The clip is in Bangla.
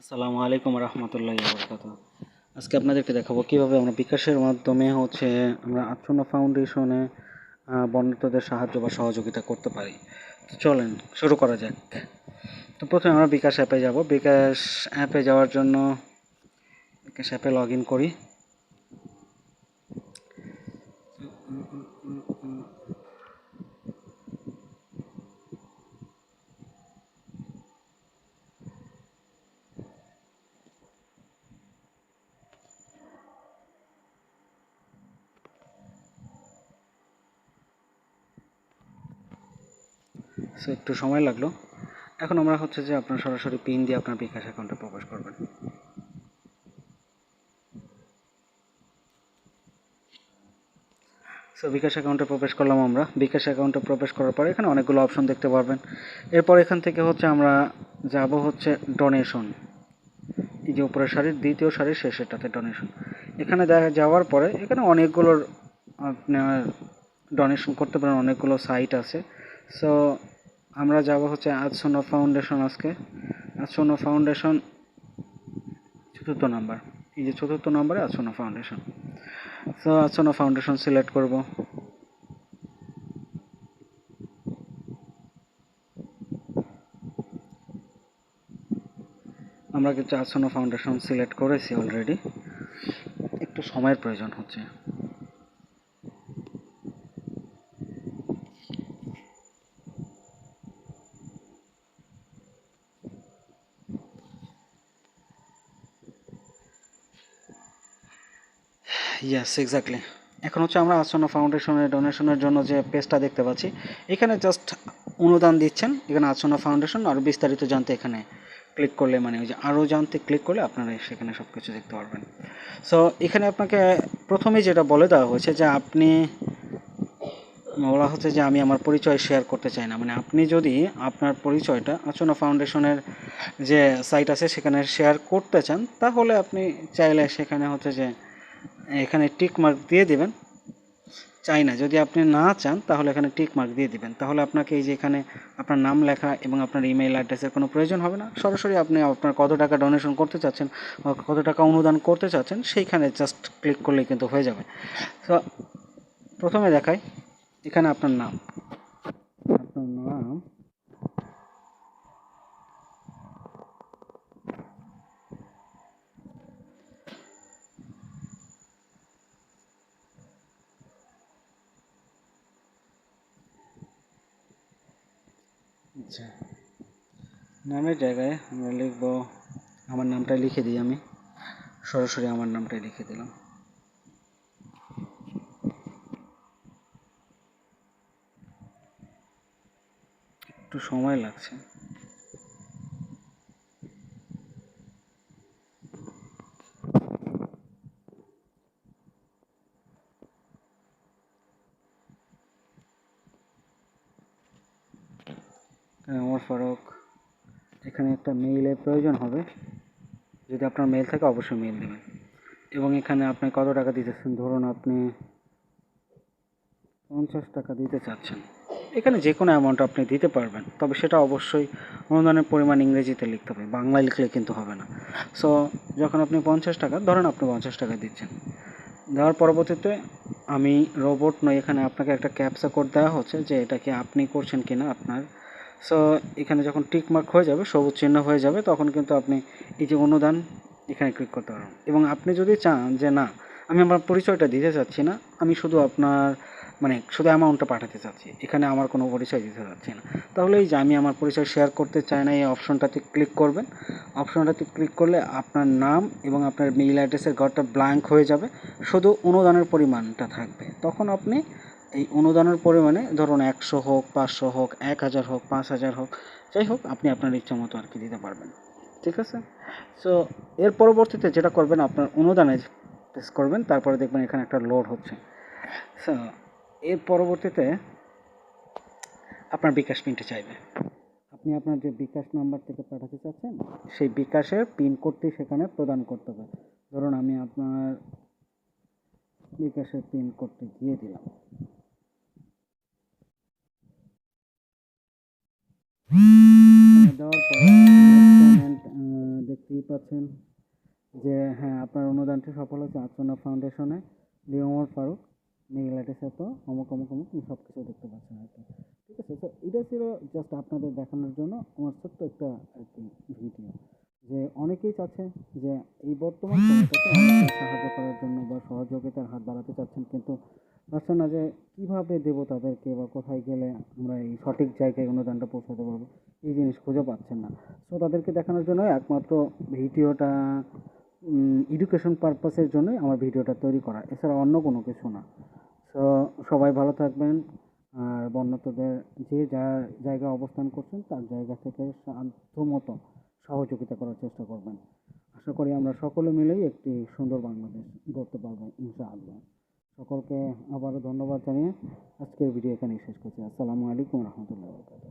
আসসালামু আলাইকুম রহমতুল্লাহ বরকাত আজকে আপনাদেরকে দেখাবো কীভাবে আমরা বিকাশের মাধ্যমে হচ্ছে আমরা আচ্ছন্ন ফাউন্ডেশনে বন্যার্থদের সাহায্য বা সহযোগিতা করতে পারি। তো চলেন, শুরু করা যাক। তো প্রথমে আমরা বিকাশ অ্যাপে যাব। বিকাশ অ্যাপে যাওয়ার জন্য বিকাশ অ্যাপে লগ ইন করি। সো একটু সময় লাগল। এখন আমরা হচ্ছে যে আপনার সরাসরি পিন দিয়ে আপনার বিকাশ অ্যাকাউন্টে প্রবেশ করবেন। সো বিকাশ অ্যাকাউন্টে প্রবেশ করলাম আমরা। বিকাশ অ্যাকাউন্টে প্রবেশ করার পরে এখানে অনেকগুলো অপশন দেখতে পারবেন। এরপর এখান থেকে হচ্ছে আমরা যাব হচ্ছে ডোনেশন এই যে উপরের সারির দ্বিতীয় সারির শেষেরটাতে ডোনেশন এখানে দেখা যাওয়ার পরে এখানে অনেকগুলোর, আপনার ডোনেশন করতে পারেন, অনেকগুলো সাইট আছে। সো আমরা যাব হচ্ছে আজসোনো ফাউন্ডেশন আজকে। আজসোনো ফাউন্ডেশন চতুর্থ নাম্বার। এই যে চতুর্থ নম্বরে আজসোনো ফাউন্ডেশন। সো আজসোনো ফাউন্ডেশন সিলেক্ট করব। আমরা কিন্তু আজসোনো ফাউন্ডেশন সিলেক্ট করেছি অলরেডি একটু সময়ের প্রয়োজন হচ্ছে। ইয়েস এক্স্যাক্টলি এখন হচ্ছে আমরা আসন্ন ফাউন্ডেশনের ডোনেশনের জন্য যে পেজটা দেখতে পাচ্ছি, এখানে জাস্ট অনুদান দিচ্ছেন, এখানে আসন্ন ফাউন্ডেশন আর বিস্তারিত জানতে এখানে ক্লিক করলে মানে ওই যে আরও জানতে ক্লিক করলে আপনারা সেখানে সব কিছু দেখতে পারবেন। সো এখানে আপনাকে প্রথমেই যেটা বলে দেওয়া হয়েছে যে আপনি, বলা হচ্ছে যে আমি আমার পরিচয় শেয়ার করতে চাই না। মানে আপনি যদি আপনার পরিচয়টা আচনা ফাউন্ডেশনের যে সাইট আছে সেখানে শেয়ার করতে চান, তাহলে আপনি চাইলে সেখানে হচ্ছে যে এখানে টিক মার্ক দিয়ে দেবেন। চাই না যদি আপনি না চান, তাহলে এখানে টিক মার্ক দিয়ে দিবেন। তাহলে আপনাকে এই যে এখানে আপনার নাম লেখা এবং আপনার ইমেল অ্যাড্রেসের কোনো প্রয়োজন হবে না। সরাসরি আপনি আপনার কত টাকা ডোনেশন করতে চাচ্ছেন বা কত টাকা অনুদান করতে চাচ্ছেন, সেইখানে জাস্ট ক্লিক করলেই কিন্তু হয়ে যাবে। তো প্রথমে দেখাই, এখানে আপনার নাম। আপনার নাম আচ্ছা। নামের জায়গায় আমরা লিখব, আমার নামটাই লিখে দিই আমি। সরাসরি আমার নামটাই লিখে দিলাম। একটু সময় লাগছে। আমার ফারুক, এখানে একটা মেইলের প্রয়োজন হবে। যদি আপনার মেল থাকে, অবশ্যই মেল দেবেন। এবং এখানে আপনি কত টাকা দিতেছেন? ধরুন আপনি পঞ্চাশ টাকা দিতে চাচ্ছেন। এখানে যে কোনো অ্যামাউন্ট আপনি দিতে পারবেন, তবে সেটা অবশ্যই অনুদানের পরিমাণ ইংরেজিতে লিখতে হবে। বাংলায় লিখলে কিন্তু হবে না। সো যখন আপনি পঞ্চাশ টাকা, ধরেন আপনি পঞ্চাশ টাকা দিচ্ছেন। দেওয়ার পরবর্তীতে আমি রোবট নই, এখানে আপনাকে একটা ক্যাপসা কোড দেওয়া হচ্ছে যে এটা কি আপনি করছেন কিনা আপনার সো এখানে যখন টিক মার্ক হয়ে যাবে, সবুজ চিহ্ন হয়ে যাবে, তখন কিন্তু আপনি এই যে অনুদান এখানে ক্লিক করতে পারবেন। এবং আপনি যদি চান যে না, আমি আমার পরিচয়টা দিতে চাচ্ছি না, আমি শুধু আপনার মানে শুধু অ্যামাউন্টটা পাঠাতে চাচ্ছি, এখানে আমার কোনো পরিচয় দিতে চাচ্ছি না। তাহলে এই যে আমি আমার পরিচয় শেয়ার করতে চাই না, এই অপশনটাতে ক্লিক করবেন। অপশনটাতে ক্লিক করলে আপনার নাম এবং আপনার মেইল অ্যাড্রেসের ঘরটা ব্ল্যাঙ্ক হয়ে যাবে, শুধু অনুদানের পরিমাণটা থাকবে। তখন আপনি এই অনুদানের পরিমাণে ধরুন একশো হোক, পাঁচশো হোক, এক হাজার হোক, পাঁচ হাজার হোক, যাই হোক, আপনি আপনার ইচ্ছা মতো আর কি দিতে পারবেন। ঠিক আছে? সো এর পরবর্তীতে যেটা করবেন, আপনার অনুদানে প্রেস করবেন, তারপরে দেখবেন এখানে একটা লোড হচ্ছে। সো এর পরবর্তীতে আপনার বিকাশ পিনটা চাইবে। আপনি আপনার যে বিকাশ নাম্বার থেকে পাঠাতে চাচ্ছেন, সেই বিকাশের পিন কোডটি সেখানে প্রদান করতে হবে। ধরুন আমি আপনার বিকাশের পিন কোডটি দিয়ে দিলাম। দেওয়ার পরে দেখতেই পাচ্ছেন যে হ্যাঁ আপনার অনুদানটি সফল হচ্ছে আর্চনা ফাউন্ডেশনে। লিওমর ফারুক মেইল অ্যাড্রেসে তো, অমুক অমুক অমুক সব কিছু দেখতে পাচ্ছেন আর কি। ঠিক আছে তো এটা ছিল জাস্ট আপনাদের দেখানোর জন্য আমার ছোট্ট একটা আর কি ভিডিও যে অনেকেই চাচ্ছে যে এই বর্তমান সময়টাতে সাহায্য করার জন্য সহযোগিতার হাত বাড়াতে চাচ্ছেন, কিন্তু পারছেন না যে কীভাবে দেবো তাদেরকে বা কোথায় গেলে আমরা এই সঠিক জায়গায় অনুদানটা পৌঁছাতে পারব, এই জিনিস খুঁজে পাচ্ছেন না। সো তাদেরকে দেখানোর জন্য একমাত্র ভিডিওটা এডুকেশন পারপাসের জন্যই আমার ভিডিওটা তৈরি করা, এছাড়া অন্য কোনো কিছু না। সো সবাই ভালো থাকবেন, আর বন্যতদের যে যার জায়গায় অবস্থান করছেন, তার জায়গা থেকে সাধ্যমতো সহযোগিতা করার চেষ্টা করবেন। আশা করি আমরা সকলে মিলেই একটি সুন্দর বাংলাদেশ গড়তে পারব, ইনশাআল্লাহ। সকলকে আবারও ধন্যবাদ জানিয়ে আজকের ভিডিও এখানেই শেষ করছি। আসসালামু আলাইকুম রহমতুল্লাহ বরকাতুহ।